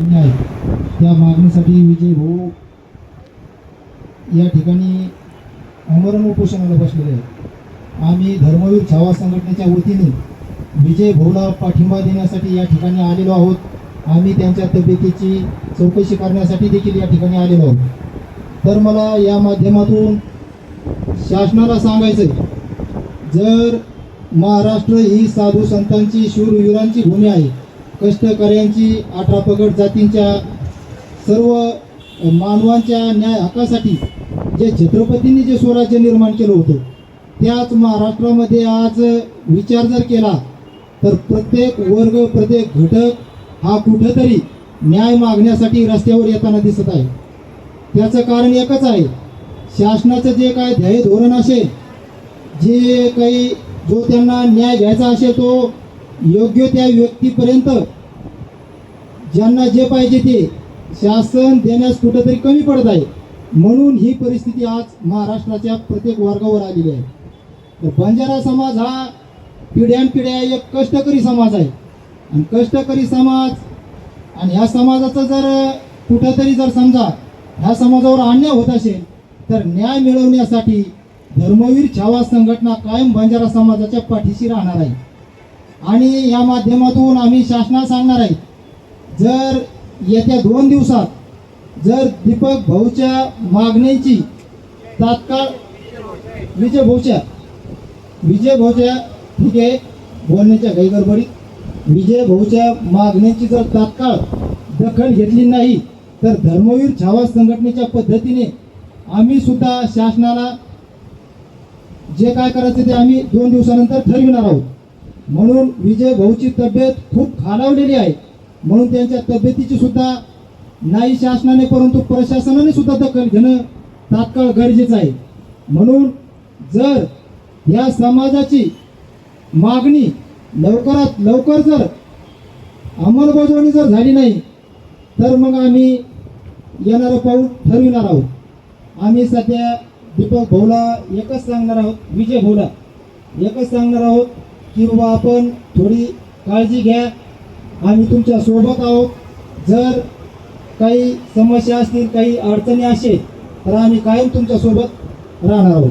अन्याय या त्या मागणीसाठी विजय भाऊ या ठिकाणी अमरण उपोषणाला बसलेले आहेत. आम्ही धर्मवीर छावा संघटनेच्या वतीने विजय भाऊला पाठिंबा देण्यासाठी या ठिकाणी आलेलो आहोत. आम्ही त्यांच्या तब्येतीची चौकशी करण्यासाठी देखील या ठिकाणी आलेलो आहोत. तर मला या माध्यमातून शासनाला सांगायचं आहे जर महाराष्ट्र ही साधू संतांची शूरवीरांची भूमी आहे कष्टकऱ्यांची अठरा जातींच्या सर्व मानवांच्या न्याय हक्कासाठी जे छत्रपतींनी जे स्वराज्य निर्माण केलं होतं त्याच महाराष्ट्रामध्ये आज विचार जर केला तर प्रत्येक वर्ग प्रत्येक घटक हा कुठंतरी न्याय मागण्यासाठी रस्त्यावर येताना दिसत आहे. त्याचं कारण एकच आहे शासनाचं जे काय ध्येय धोरण असेल जे काही जो त्यांना न्याय घ्यायचा असेल तो योग्य त्या व्यक्तीपर्यंत ज्यांना जे पाहिजे ते शासन देण्यास कुठंतरी कमी पडत आहे. म्हणून ही परिस्थिती आज महाराष्ट्राच्या प्रत्येक वर्गावर आलेली आहे. तर बंजारा समाज हा पिढ्यानपिढ्या एक कष्टकरी समाज आहे. आणि कष्टकरी समाज आणि ह्या समाजाचं जर कुठंतरी जर समजा ह्या समाजावर अन्याय होत असेल तर न्याय मिळवण्यासाठी धर्मवीर छावा संघटना कायम बंजारा समाजाच्या पाठीशी राहणार आहे. आणि या माध्यमातून आम्ही शासनाला सांगणार आहे जर येत्या दोन दिवसात जर दीपक भाऊच्या मागणीची तात्काळ विजय भाऊच्या विजय भाऊच्या ठीक आहे बोलण्याच्या गैगडबडीत विजय भाऊच्या मागण्यांची जर तात्काळ दखल घेतली नाही तर धर्मवीर छावा संघटनेच्या पद्धतीने आम्ही सुद्धा शासनाला जे काय करायचं ते आम्ही दोन दिवसानंतर ठरविणार आहोत. म्हणून विजय भाऊची तब्येत खूप खालावलेली आहे. म्हणून त्यांच्या तब्येतीची सुद्धा नाही शासनाने परंतु प्रशासनाने सुद्धा दखल घेणं तात्काळ गरजेचं आहे. म्हणून जर या समाजाची मागणी लवकरात लवकर जर अंमलबजावणी जर झाली नाही तर मग आम्ही येणारं पाऊल ठरविणार आहोत. आम्ही सध्या दीपक भाऊला एकच सांगणार आहोत विजय भाऊला एकच सांगणार आहोत की बाबा आपण थोडी काळजी घ्या. आम्ही तुमच्यासोबत आहोत. जर काही समस्या असतील काही अडचणी असेल तर आम्ही कायम तुमच्यासोबत राहणार आहोत.